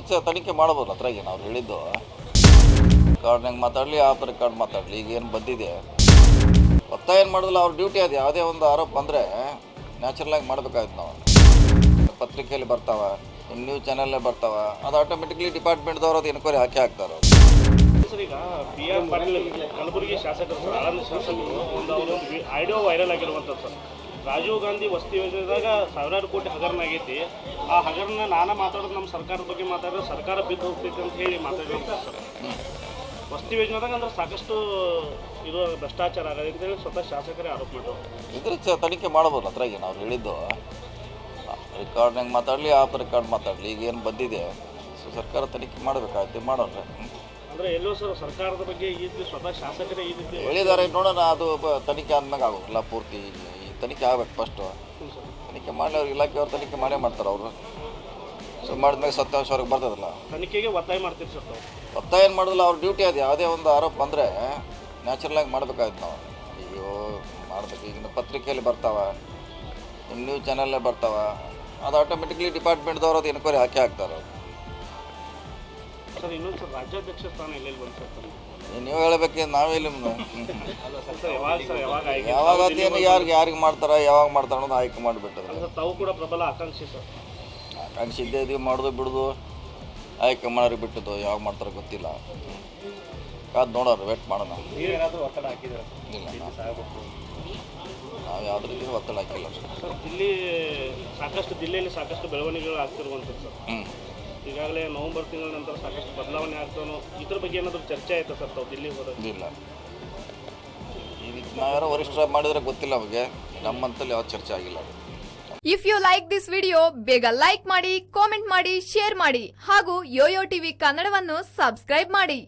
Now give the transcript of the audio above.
ಚ- ತನಿಖೆ ಮಾಡ್ಬೋದು ಅದ್ರಾಗೇನು ಅವ್ರು ಹೇಳಿದ್ದು. ಕಾರ್ಡ್ನಾಗ ಮಾತಾಡಲಿ ಆಫ್ ರೆಕಾರ್ಡ್ ಮಾತಾಡಲಿ, ಈಗ ಏನು ಬಂದಿದೆ? ಒತ್ತಾಯ ಏನು ಮಾಡೋದಿಲ್ಲ, ಅವ್ರ ಡ್ಯೂಟಿ ಅದು. ಯಾವುದೇ ಒಂದು ಆರೋಪ ಬಂದರೆ ನ್ಯಾಚುರಲಾಗಿ ಮಾಡ್ಬೇಕಾಯ್ತು ನಾವು. ಪತ್ರಿಕೆಯಲ್ಲಿ ಬರ್ತಾವ ನಿಮ್ಮ ನ್ಯೂಸ್ ಚಾನಲ್ಲೇ ಬರ್ತಾವೆ, ಅದು ಆಟೋಮೆಟಿಕ್ಲಿ ಡಿಪಾರ್ಟ್ಮೆಂಟ್ದವ್ರು ಅದು ಎನ್ಕ್ವೈರಿ ಹಾಕಿ ಹಾಕ್ತಾರೆ ಆಡಿಯೋ ವೈರಲ್ ಆಗಿರುವಂಥದ್ದು ರಾಜೀವ್ ಗಾಂಧಿ ವಸತಿ ಯೋಜನೆದಾಗ ಸಾವಿರಾರು ಕೋಟಿ ಹಗರಣ ಆಗೈತಿ. ಆ ಹಗರಣ ನಾನು ಮಾತಾಡೋದು ನಮ್ಮ ಸರ್ಕಾರದ ಬಗ್ಗೆ ಮಾತಾಡಿದ್ರೆ ಸರ್ಕಾರ ಬಿದ್ದು ಹೋಗ್ತೈತೆ ಅಂತ ಹೇಳಿ ಮಾತಾಡಿದ್ರು ಸರ್. ವಸತಿ ಯೋಜನೆದಾಗ ಅಂದ್ರೆ ಸಾಕಷ್ಟು ಇದು ಭ್ರಷ್ಟಾಚಾರ ಆಗದೆ ಅಂತ ಹೇಳಿ ಸ್ವತಃ ಶಾಸಕರೇ ಆರೋಪ ಮಾಡಿದ್ರು. ಇದ್ರ ಚ ತನಿಖೆ ಮಾಡ್ಬೋದು ಅದ್ರಾಗೇನು ಅವ್ರು ಹೇಳಿದ್ದು. ರೆಕಾರ್ಡ್ನಾಗ ಮಾತಾಡಲಿ ಆಫ್ ರೆಕಾರ್ಡ್ ಮಾತಾಡಲಿ ಈಗ ಏನು ಬಂದಿದೆ? ಸೊ ಸರ್ಕಾರ ತನಿಖೆ ಮಾಡಬೇಕಾಗುತ್ತೆ ಮಾಡೋಣ. ಅಂದ್ರೆ ಎಲ್ಲೋ ಸರ್ ಸರ್ಕಾರದ ಬಗ್ಗೆ ಈ ರೀತಿ ಸ್ವತಃ ಶಾಸಕರೇ ಈ ರೀತಿ ಹೇಳಿದ್ದಾರೆ ನೋಡೋಣ ಅದು ಬ- ತನಿಖೆ ಆದ್ಮೇಲೆ ಆಗೋಲ್ಲ ಪೂರ್ತಿ ತನಿಖೆ ಆಗ್ಬೇಕು ಫಸ್ಟು ತನಿಖೆ ಮಾಡಲಿ ಅವ್ರು ಇಲಾಖೆಯವ್ರು ತನಿಖೆ ಮಾಡೇ ಮಾಡ್ತಾರೆ ಅವರು. ಸೊ ಮಾಡಿದ್ಮೇಲೆ ಸತ್ಯಾಂಶ ಅವ್ರಿಗೆ ಬರ್ತದಲ್ಲ. ತನಿಖೆಗೆ ಒತ್ತಾಯ ಮಾಡ್ತೀರಿ ಸರ್ ತಾವು? ಒತ್ತಾಯ ಏನು ಮಾಡೋದಿಲ್ಲ ಅವ್ರ ಡ್ಯೂಟಿ ಅದು. ಯಾವುದೇ ಒಂದು ಆರೋಪ ಬಂದರೆ ನ್ಯಾಚುರಲಾಗಿ ಮಾಡ್ಬೇಕಾಯ್ತು ನಾವು. ಅಯ್ಯೋ ಮಾಡಬೇಕು. ಈಗಿನ ಪತ್ರಿಕೆಯಲ್ಲಿ ಬರ್ತಾವ. ನ್ಯೂಸ್ ಚಾನಲ್ಲೇ ಬರ್ತಾವ. ಅದು ಆಟೋಮೆಟಿಕ್ಲಿ ಡಿಪಾರ್ಟ್ಮೆಂಟ್ದವ್ರು ಅದು ಎನ್ಕ್ವೈರಿ ಹಾಕಿ ಹಾಕ್ತಾರೆ. ಅವ್ರು. ಸರ್ ಇನ್ನೊಂದು ಸರ್ ರಾಜ್ಯಾಧ್ಯಕ್ಷ ಸ್ಥಾನ ಎಲ್ಲೆಲ್ಲಿ ಬಂತು ಸರ್ ತಮಗೆ? ನೀವು ಹೇಳಬೇಕು ನಾವೇ ಸರ್ ಯಾವಾಗ ಸರ್ ಯಾವಾಗ ಆಯ್ಕೆ? ಯಾವಾಗ ಅದೇನು ಯಾರಿಗೆ ಯಾರಿಗೆ ಮಾಡ್ತಾರೆ ಯಾವಾಗ ಮಾಡ್ತಾರ ಅನ್ನೋದು ಆಯ್ಕೆ ಮಾಡಿಬಿಟ್ಟದ್ರೆ. ಸರ್ ತಾವು ಕೂಡ ಪ್ರಬಲ ಆಕಾಂಕ್ಷಿ ಸರ್. ಆಕಾಂಕ್ಷಿ ಇದ್ದೇ ಇದೀವಿ ಮಾಡೋದು ಬಿಡೋದು ಆಯ್ಕೆ ಮಾಡೋರಿಗೆ ಬಿಟ್ಟದ್ದು ಯಾವಾಗ ಮಾಡ್ತಾರೆ ಗೊತ್ತಿಲ್ಲ. ಕಾದು ನೋಡೋರು ವೇಟ್ ಮಾಡೋಣ. ನೀವೇನಾದರೂ ಒತ್ತಡ ಹಾಕಿದ್ರೆ ಇಲ್ಲ ನಾವು ಯಾವುದೇ ರೀತಿ ಒತ್ತಡ ಹಾಕಿಲ್ಲ. ಸರ್ ಇಲ್ಲಿ ಸಾಕಷ್ಟು ಜಿಲ್ಲೆಯಲ್ಲಿ ಸಾಕಷ್ಟು ಬೆಳವಣಿಗೆಗಳು ಆಗ್ತಿರುವಂಥದ್ದು ಸರ್. ಹ್ಞೂ ಈಗಾಗಲೇ ನವೆಂಬರ್ ತಿಂಗಳ ನಂತರ ಸಾಕಷ್ಟು ಬದಲಾವಣೆ ಆಗ್ತಾನೋ ಇದ್ರ ಬಗ್ಗೆ ಏನಾದರೂ ಚರ್ಚೆ ಆಯ್ತಾ ಸರ್ ತಾವು ಹೋದಾಗ? ಇಲ್ಲ. ನಾವ್ಯಾರೋ ವರಿಷ್ಠ ಮಾಡಿದ್ರೆ ಗೊತ್ತಿಲ್ಲ ನಮಗೆ ನಮ್ಮಂತಲ್ಲಿ ಯಾವ ಚರ್ಚೆ ಆಗಿಲ್ಲ. If you like this video ಬೇಗ ಲೈಕ್ ಮಾಡಿ ಕಾಮೆಂಟ್ ಮಾಡಿ ಶೇರ್ ಮಾಡಿ ಹಾಗೂ ಯೋಯೋ ಟಿವಿ ಕನ್ನಡವನ್ನು ಸಬ್ಸ್ಕ್ರೈಬ್ ಮಾಡಿ.